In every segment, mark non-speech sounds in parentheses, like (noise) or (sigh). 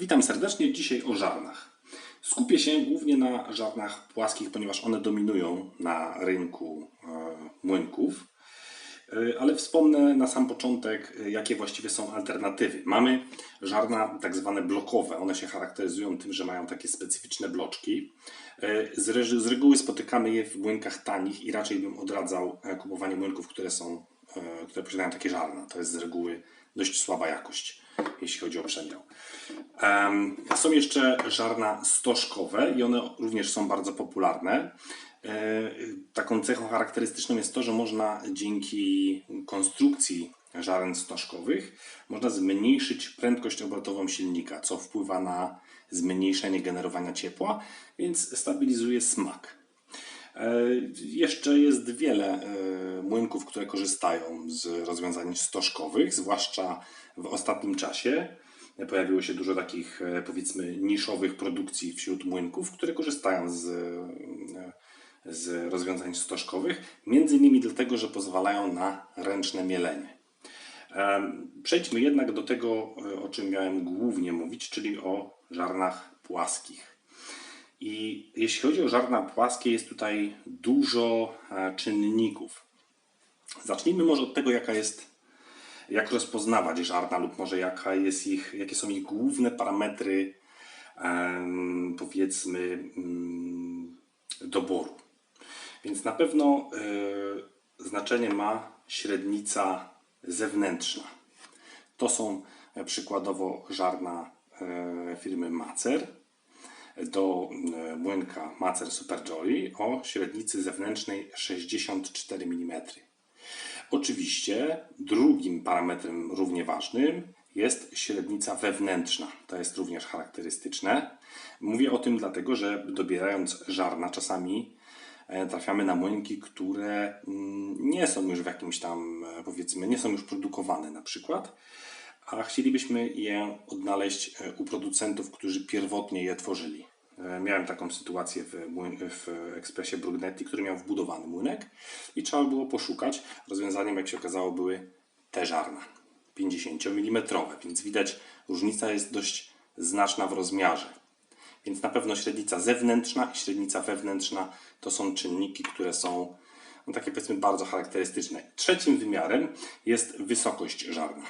Witam serdecznie. Dzisiaj o żarnach. Skupię się głównie na żarnach płaskich, ponieważ one dominują na rynku e, młynków. E, Ale wspomnę na sam początek, e, jakie właściwie są alternatywy. Mamy żarna tak zwane blokowe. One się charakteryzują tym, że mają takie specyficzne bloczki. Z, reguły spotykamy je w młynkach tanich i raczej bym odradzał kupowanie młynków, które są, które posiadają takie żarna. To jest z reguły dość słaba jakość, jeśli chodzi o przemiał. Em, Są jeszcze żarna stożkowe i one również są bardzo popularne. E, Taką cechą charakterystyczną jest to, że można dzięki konstrukcji żaren stożkowych można zmniejszyć prędkość obrotową silnika, co wpływa na zmniejszenie generowania ciepła, więc stabilizuje smak. E, Jeszcze jest wiele e, młynków, które korzystają z rozwiązań stożkowych, zwłaszcza w ostatnim czasie. Pojawiło się dużo takich, e, powiedzmy, niszowych produkcji wśród młynków, które korzystają z, z rozwiązań stożkowych, między innymi dlatego, że pozwalają na ręczne mielenie. Przejdźmy jednak do tego, o czym miałem głównie mówić, czyli o żarnach płaskich. I jeśli chodzi o żarna płaskie, jest tutaj dużo e, czynników. Zacznijmy może od tego, jaka jest, jak rozpoznawać żarna, lub może jaka jest ich, jakie są ich główne parametry, powiedzmy, mm, doboru. Więc na pewno e, znaczenie ma średnica zewnętrzna. To są e, przykładowo żarna firmy Macer do e, młynka Macer Super Jolly o średnicy zewnętrznej 64 mm. Oczywiście drugim parametrem równie ważnym jest średnica wewnętrzna. To jest również charakterystyczne. Mówię o tym dlatego, że dobierając żarna czasami e, trafiamy na młynki, które mm, nie są już w jakimś tam, e, powiedzmy, nie są już produkowane na przykład, a chcielibyśmy je odnaleźć u producentów, którzy pierwotnie je tworzyli. E, Miałem taką sytuację w, w ekspresie Brugnetti, który miał wbudowany młynek i trzeba było poszukać. Rozwiązaniem, jak się okazało, były te żarna 50 mm, więc widać różnica jest dość znaczna w rozmiarze. Więc na pewno średnica zewnętrzna i średnica wewnętrzna to są czynniki, które są no, takie powiedzmy bardzo charakterystyczne. Trzecim wymiarem jest wysokość żarna.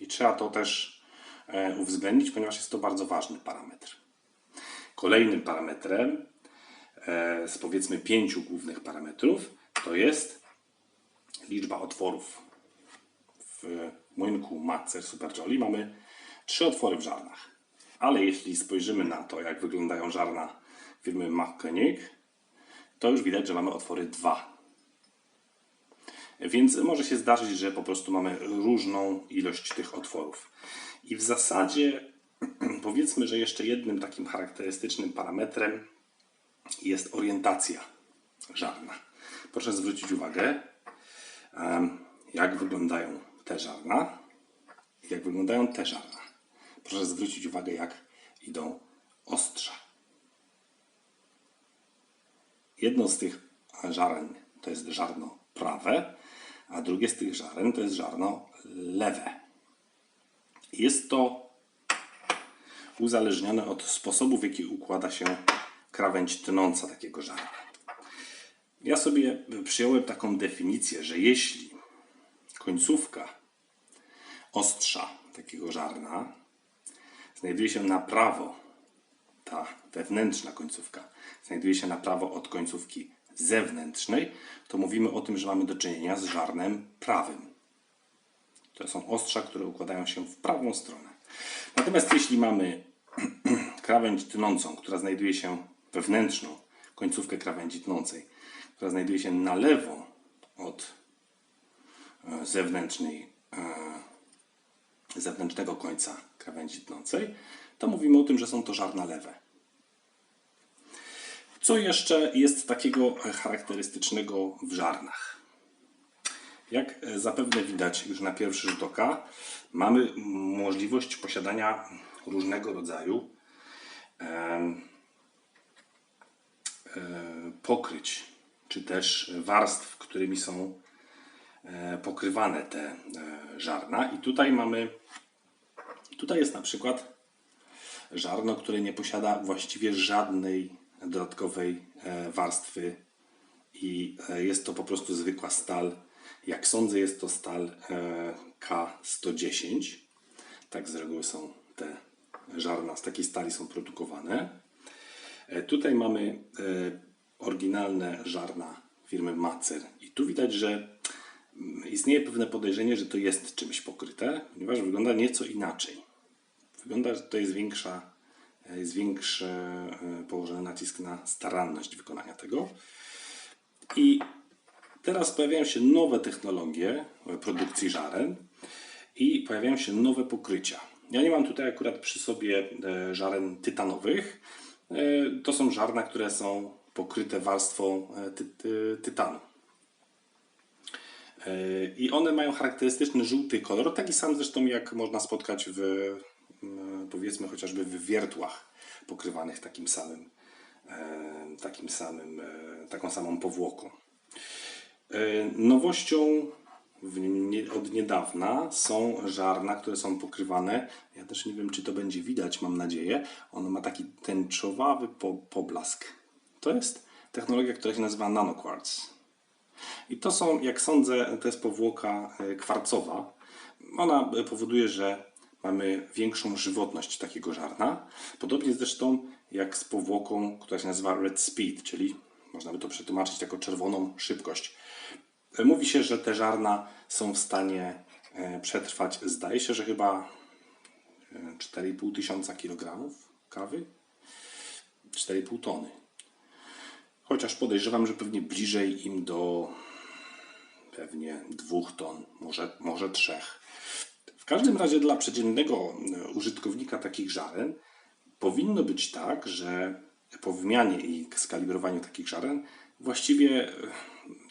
I trzeba to też e, uwzględnić, ponieważ jest to bardzo ważny parametr. Kolejnym parametrem e, z powiedzmy pięciu głównych parametrów to jest liczba otworów. W młynku Macer Super Jolly mamy trzy otwory w żarnach. Ale jeśli spojrzymy na to, jak wyglądają żarna firmy McKenig, to już widać, że mamy otwory dwa. Więc może się zdarzyć, że po prostu mamy różną ilość tych otworów. I w zasadzie (clears throat) powiedzmy, że jeszcze jednym takim charakterystycznym parametrem jest orientacja żarna. Proszę zwrócić uwagę, jak wyglądają te żarna jak wyglądają te żarna. Proszę zwrócić uwagę, jak idą ostrza. Jedno z tych żaren to jest żarno prawe, a drugie z tych żaren to jest żarno lewe. Jest to uzależnione od sposobu, w jaki układa się krawędź tnąca takiego żarna. Ja sobie przyjąłem taką definicję, że jeśli końcówka ostrza takiego żarna znajduje się na prawo, ta wewnętrzna końcówka znajduje się na prawo od końcówki zewnętrznej, to mówimy o tym, że mamy do czynienia z żarnem prawym. To są ostrza, które układają się w prawą stronę. Natomiast jeśli mamy (clears throat) krawędź tnącą, która znajduje się wewnętrzną końcówkę krawędzi tnącej, która znajduje się na lewo od e, zewnętrznej, e, zewnętrznego końca krawędzi tnącej, to mówimy o tym, że są to żarna lewe. Co jeszcze jest takiego charakterystycznego w żarnach? Jak e, zapewne widać już na pierwszy rzut oka, mamy możliwość posiadania różnego rodzaju e, pokryć, czy też warstw, którymi są e, pokrywane te żarna. I tutaj mamy, tutaj jest na przykład żarno, które nie posiada właściwie żadnej dodatkowej warstwy i jest to po prostu zwykła stal. Jak sądzę, jest to stal e, K110. Tak z reguły są te żarna z takiej stali są produkowane. E, Tutaj mamy e, oryginalne żarna firmy Macer i tu widać, że mm, istnieje pewne podejrzenie, że to jest czymś pokryte, ponieważ wygląda nieco inaczej. Wygląda, że to jest większa, jest większy położony nacisk na staranność wykonania tego. I teraz pojawiają się nowe technologie produkcji żaren i pojawiają się nowe pokrycia. Ja nie mam tutaj akurat przy sobie e, żaren tytanowych. E, To są żarna, które są pokryte warstwą e, ty, ty, tytanu. I one mają charakterystyczny żółty kolor, taki sam zresztą jak można spotkać w powiedzmy chociażby w wiertłach pokrywanych takim samym, takim samym, taką samą powłoką. E, Nowością od niedawna są żarna, które są pokrywane. Ja też nie wiem, czy to będzie widać, mam nadzieję. Ono ma taki tęczowawy po, poblask. To jest technologia, która się nazywa nanoquartz. I to są, jak sądzę, to jest powłoka e, kwarcowa. Ona e, powoduje, że mamy większą żywotność takiego żarna. Podobnie zresztą jak z powłoką, która się nazywa red speed, czyli przetłumaczyć jako czerwoną szybkość. E, Mówi się, że te żarna są w stanie e, przetrwać, zdaje się, że chyba e, 4,5 tysiąca kilogramów kawy. 4,5 tony. Chociaż podejrzewam, że pewnie bliżej im do pewnie dwóch ton, może, może trzech. W każdym razie dla przeciętnego e, użytkownika takich żaren powinno być tak, że po wymianie i skalibrowaniu takich żaren właściwie e,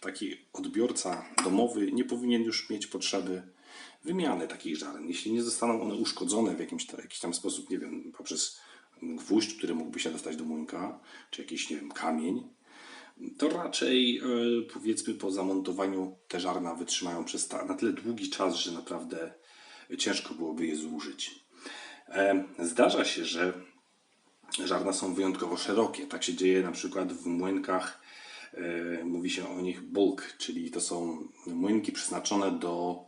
taki odbiorca domowy nie powinien już mieć potrzeby wymiany takich żaren. Jeśli nie zostaną one uszkodzone w jakimś, jakiś tam sposób, nie wiem, poprzez gwóźdź, który mógłby się dostać do młynka, czy jakiś, nie wiem, kamień, to raczej e, powiedzmy po zamontowaniu te żarna wytrzymają przez na tyle długi czas, że naprawdę ciężko byłoby je zużyć. E, Zdarza się, że żarna są wyjątkowo szerokie. Tak się dzieje na przykład w młynkach, mówi się o nich bulk, czyli to są młynki przeznaczone do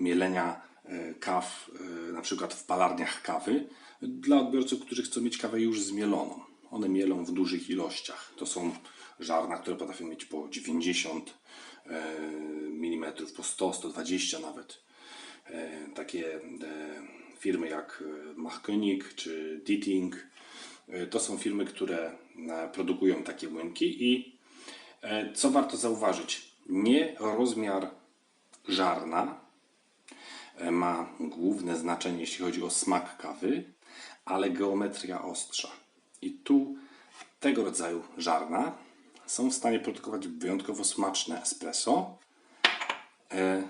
mielenia e, kaw, e, na przykład w palarniach kawy, dla odbiorców, którzy chcą mieć kawę już zmieloną. One mielą w dużych ilościach. To są żarna, które potrafią mieć po 90 mm, po 100, 120 nawet. E, Takie e, firmy jak e, Machkönig czy Ditting e, to są firmy, które e, produkują takie młynki i e, co warto zauważyć, nie rozmiar żarna e, ma główne znaczenie, jeśli chodzi o smak kawy, ale geometria ostrza. I tu tego rodzaju żarna są w stanie produkować wyjątkowo smaczne espresso, e,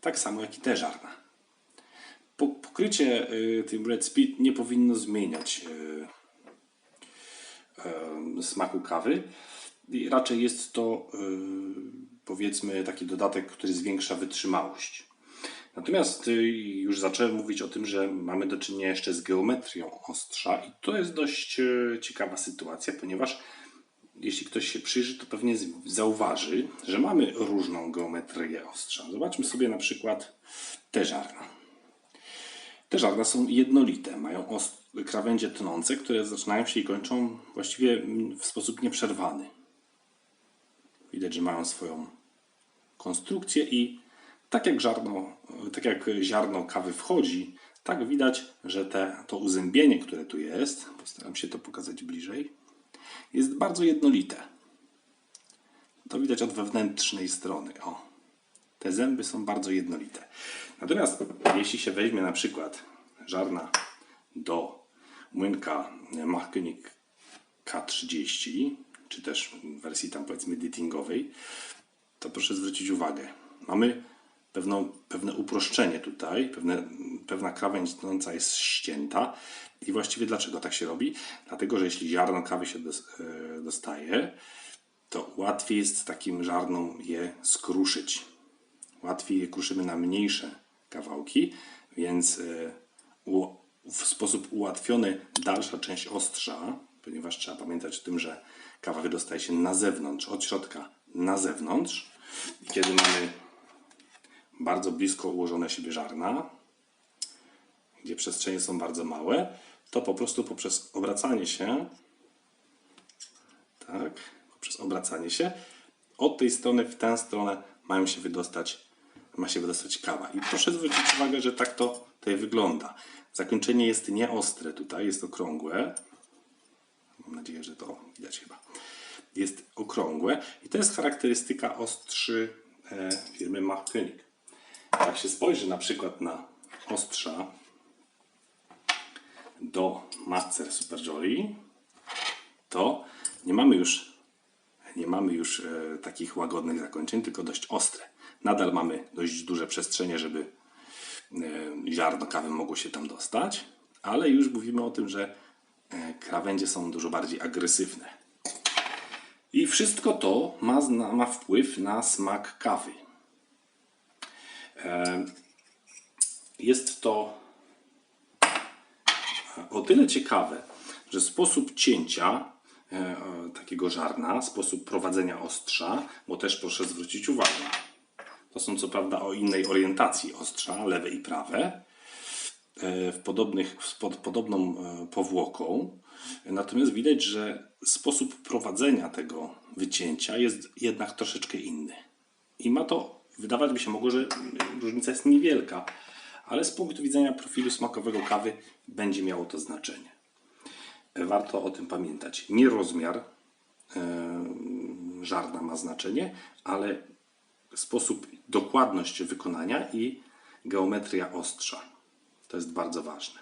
tak samo jak i te żarna. Po, pokrycie tym Red Speed nie powinno zmieniać smaku kawy. Raczej jest to y, powiedzmy taki dodatek, który zwiększa wytrzymałość. Natomiast y, już zacząłem mówić o tym, że mamy do czynienia jeszcze z geometrią ostrza i to jest dość y, ciekawa sytuacja, ponieważ jeśli ktoś się przyjrzy, to pewnie zauważy, że mamy różną geometrię ostrza. Zobaczmy sobie na przykład te żarna. Te żarna są jednolite, mają krawędzie tnące, które zaczynają się i kończą właściwie mm, w sposób nieprzerwany. Widać, że mają swoją konstrukcję i tak jak, żarno, tak jak ziarno kawy wchodzi, tak widać, że te, to uzębienie, które tu jest, postaram się to pokazać bliżej, jest bardzo jednolite. To widać od wewnętrznej strony. O, te zęby są bardzo jednolite. Natomiast jeśli się weźmie na przykład żarna do młynka Machkönig K30, czy też wersji tam powiedzmy datingowej, to proszę zwrócić uwagę. Mamy pewną, pewne uproszczenie tutaj, pewne, pewna krawędź jest ścięta. I właściwie dlaczego tak się robi? Dlatego, że jeśli ziarno kawy się e, dostaje, to łatwiej jest takim żarnom je skruszyć. Łatwiej je kruszymy na mniejsze kawałki, więc e, w sposób ułatwiony dalsza część ostrza, ponieważ trzeba pamiętać o tym, że kawa wydostaje się na zewnątrz, od środka na zewnątrz. I kiedy mamy bardzo blisko ułożone siebie żarna, gdzie przestrzenie są bardzo małe, to po prostu poprzez obracanie się, tak, poprzez obracanie się, od tej strony w tę stronę mają się wydostać, ma się wydostać kawa. I proszę zwrócić uwagę, że tak to tutaj wygląda. Zakończenie jest nieostre tutaj, jest okrągłe. Mam nadzieję, że to widać chyba. Jest okrągłe i to jest charakterystyka ostrzy e, firmy Mach. Jak się spojrzy na przykład na ostrza do Master Super Jolly, to nie mamy już, nie mamy już e, takich łagodnych zakończeń, tylko dość ostre. Nadal mamy dość duże przestrzenie, żeby e, ziarno kawy mogło się tam dostać, ale już mówimy o tym, że krawędzie są dużo bardziej agresywne. I wszystko to ma, ma wpływ na smak kawy. E, Jest to o tyle ciekawe, że sposób cięcia e, e, takiego żarna, sposób prowadzenia ostrza, bo też proszę zwrócić uwagę, to są co prawda o innej orientacji ostrza, lewe i prawe, e, w podobnych, pod podobną e, powłoką. Natomiast widać, że sposób prowadzenia tego wycięcia jest jednak troszeczkę inny. I ma to, wydawać by się mogło, że różnica jest niewielka, ale z punktu widzenia profilu smakowego kawy będzie miało to znaczenie. Warto o tym pamiętać. Nie rozmiar e, żarna ma znaczenie, ale sposób, dokładność wykonania i geometria ostrza. To jest bardzo ważne.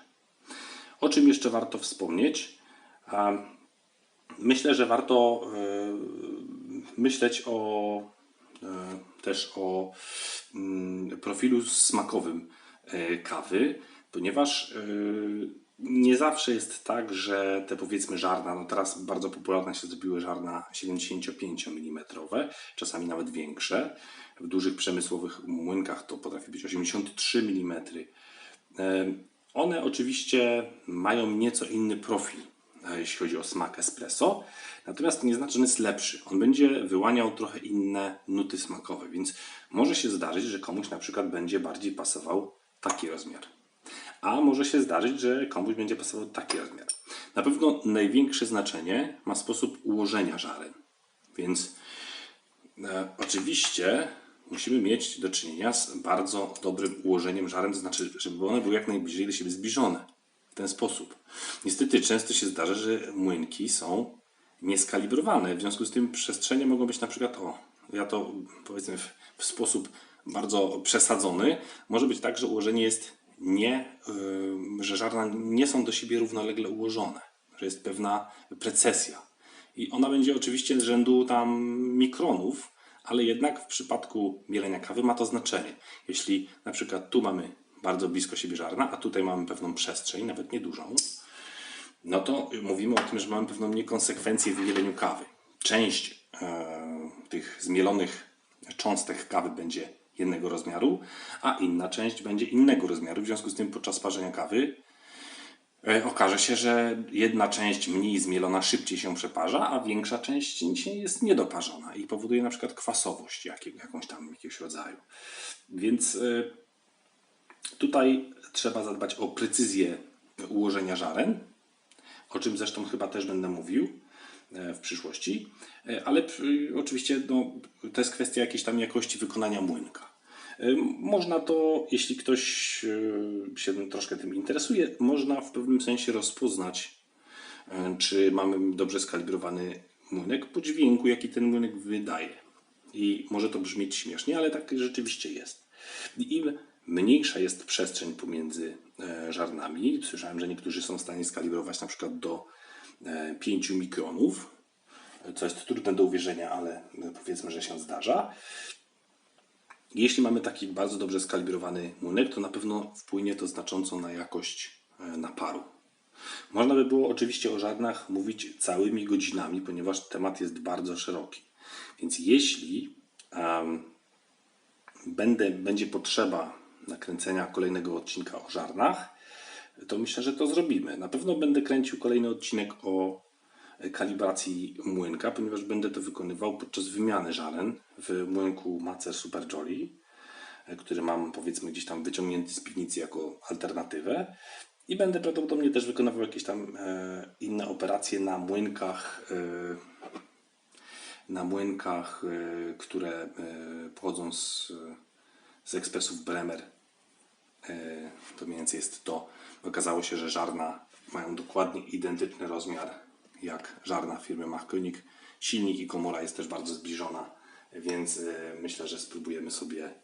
O czym jeszcze warto wspomnieć? Myślę, że warto e, myśleć o e, też o mm, profilu smakowym e, kawy, ponieważ nie zawsze jest tak, że te powiedzmy żarna, no teraz bardzo popularne się zrobiły żarna 75 mm, czasami nawet większe. W dużych przemysłowych młynkach to potrafi być 83 mm. One oczywiście mają nieco inny profil, e, jeśli chodzi o smak espresso, natomiast to nie znaczy, że jest lepszy. On będzie wyłaniał trochę inne nuty smakowe, więc może się zdarzyć, że komuś na przykład będzie bardziej pasował taki rozmiar. A może się zdarzyć, że komuś będzie pasował taki rozmiar. Na pewno największe znaczenie ma sposób ułożenia żaren. Więc E, Oczywiście musimy mieć do czynienia z bardzo dobrym ułożeniem żaren, to znaczy, żeby one były jak najbliżej do siebie zbliżone. W ten sposób. Niestety często się zdarza, że młynki są nieskalibrowane, w związku z tym przestrzenie mogą być na przykład, o, ja to powiedzmy w, w sposób bardzo przesadzony, może być tak, że ułożenie jest nie, yy, że żarna nie są do siebie równolegle ułożone, że jest pewna precesja. I ona będzie oczywiście z rzędu tam mikronów, ale jednak w przypadku mielenia kawy ma to znaczenie. Jeśli na przykład tu mamy bardzo blisko siebie żarna, a tutaj mamy pewną przestrzeń, nawet niedużą, no to mówimy o tym, że mamy pewną niekonsekwencję w mieleniu kawy. Część e, tych zmielonych cząstek kawy będzie jednego rozmiaru, a inna część będzie innego rozmiaru. W związku z tym podczas parzenia kawy okaże się, że jedna część mniej zmielona szybciej się przeparza, a większa część jest niedoparzona i powoduje na przykład kwasowość jakąś tam jakiegoś rodzaju. Więc e, tutaj trzeba zadbać o precyzję ułożenia żaren, o czym zresztą chyba też będę mówił e, w przyszłości, E, ale oczywiście no, to jest kwestia jakiejś tam jakości wykonania młynka. E, Można to, jeśli ktoś e, się troszkę tym interesuje, można w pewnym sensie rozpoznać, e, czy mamy dobrze skalibrowany młynek po dźwięku, jaki ten młynek wydaje. I może to brzmieć śmiesznie, ale tak rzeczywiście jest. Im mniejsza jest przestrzeń pomiędzy żarnami, słyszałem, że niektórzy są w stanie skalibrować na przykład do e, 5 mikronów, co jest trudne do uwierzenia, ale powiedzmy, że się zdarza. Jeśli mamy taki bardzo dobrze skalibrowany młynek, to na pewno wpłynie to znacząco na jakość e, naparu. Można by było oczywiście o żarnach mówić całymi godzinami, ponieważ temat jest bardzo szeroki. Więc jeśli em, będę, będzie potrzeba nakręcenia kolejnego odcinka o żarnach, to myślę, że to zrobimy. Na pewno będę kręcił kolejny odcinek o kalibracji młynka, ponieważ będę to wykonywał podczas wymiany żaren w młynku Macer Super Jolly, który mam powiedzmy gdzieś tam wyciągnięty z piwnicy jako alternatywę. I będę prawdopodobnie też wykonywał jakieś tam e, inne operacje na młynkach, e, na młynkach, e, które e, pochodzą z, z ekspresów Bremer. E, to mniej więcej jest to. Okazało się, że żarna mają dokładnie identyczny rozmiar jak żarna firmy Machkonik. Silnik i komora jest też bardzo zbliżona, więc e, myślę, że spróbujemy sobie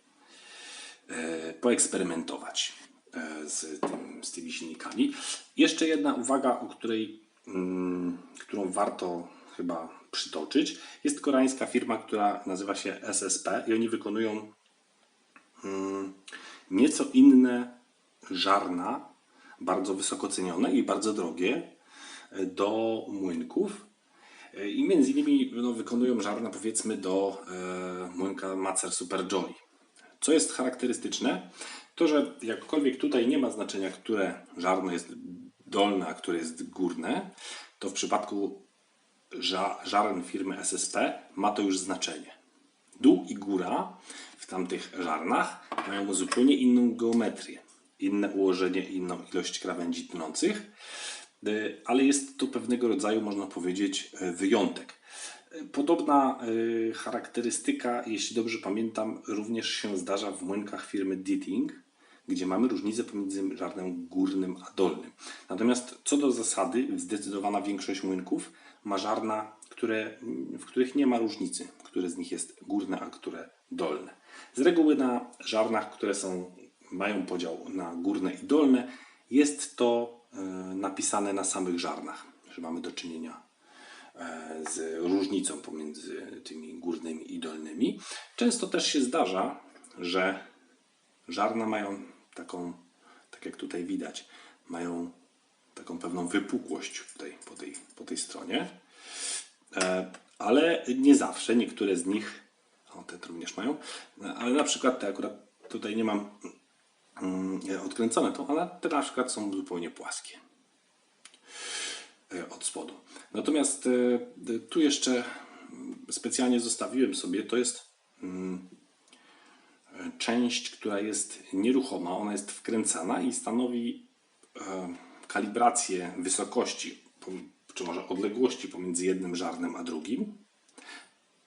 e, poeksperymentować e, z, tym, z tymi silnikami. Jeszcze jedna uwaga, o której, mm, którą warto chyba przytoczyć. Jest koreańska firma, która nazywa się SSP i oni wykonują mm, nieco inne żarna, bardzo wysoko cenione i bardzo drogie do młynków. E, I między innymi no, wykonują żarna powiedzmy do e, młynka Macer Super Jolly. Co jest charakterystyczne, to że jakkolwiek tutaj nie ma znaczenia, które żarno jest dolne, a które jest górne, to w przypadku ża żaren firmy SSP ma to już znaczenie. Dół i góra w tamtych żarnach mają zupełnie inną geometrię, inne ułożenie, inną ilość krawędzi tnących, ale jest to pewnego rodzaju, można powiedzieć, y, wyjątek. Y, Podobna charakterystyka, jeśli dobrze pamiętam, również się zdarza w młynkach firmy Ditting, gdzie mamy różnicę pomiędzy żarnem górnym a dolnym. Natomiast co do zasady, zdecydowana większość młynków ma żarna, które, w których nie ma różnicy, które z nich jest górne, a które dolne. Z reguły na żarnach, które są, mają podział na górne i dolne, jest to e, napisane na samych żarnach, że mamy do czynienia e, z różnicą pomiędzy tymi górnymi i dolnymi. Często też się zdarza, że żarna mają taką, tak jak tutaj widać, mają taką pewną wypukłość tutaj po tej, po tej stronie. E, Ale nie zawsze, niektóre z nich, o te również mają, e, ale na przykład te akurat tutaj nie mam odkręcone to, ale te na przykład są zupełnie płaskie e, od spodu. Natomiast e, tu jeszcze mm, specjalnie zostawiłem sobie, to jest mm, e, część, która jest nieruchoma, ona jest wkręcana i stanowi kalibrację wysokości, czy może odległości pomiędzy jednym żarnem a drugim.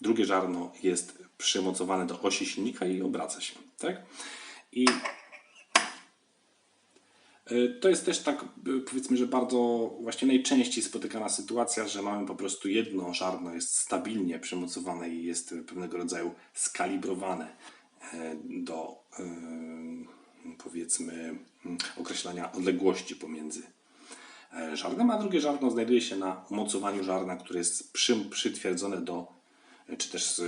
Drugie żarno jest przymocowane do osi silnika i obraca się. Tak? I to jest też tak, e, powiedzmy, że bardzo właśnie najczęściej spotykana sytuacja, że mamy po prostu jedno żarno jest stabilnie przymocowane i jest pewnego rodzaju skalibrowane e, do e, powiedzmy określania odległości pomiędzy e, żarnem, a drugie żarno znajduje się na umocowaniu żarna, które jest przy, przytwierdzone do czy też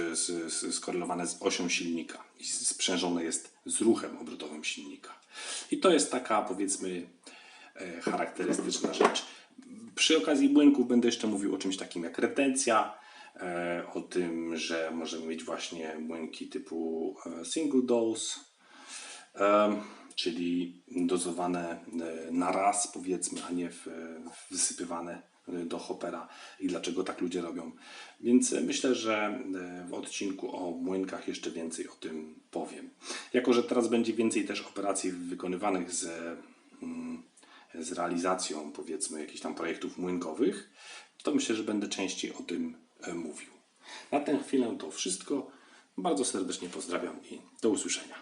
skorelowane z osią silnika i sprzężone jest z ruchem obrotowym silnika. I to jest taka, powiedzmy, e, charakterystyczna rzecz. Przy okazji błęków będę jeszcze mówił o czymś takim jak retencja, e, o tym, że możemy mieć właśnie błęki typu e, single dose, czyli dozowane na raz, powiedzmy, a nie wysypywane do hopera i dlaczego tak ludzie robią. Więc myślę, że e, w odcinku o młynkach jeszcze więcej o tym powiem. Jako, że teraz będzie więcej też operacji wykonywanych z, mm, z realizacją powiedzmy jakichś tam projektów młynkowych, to myślę, że będę częściej o tym e, mówił. Na tę chwilę to wszystko. Bardzo serdecznie pozdrawiam i do usłyszenia.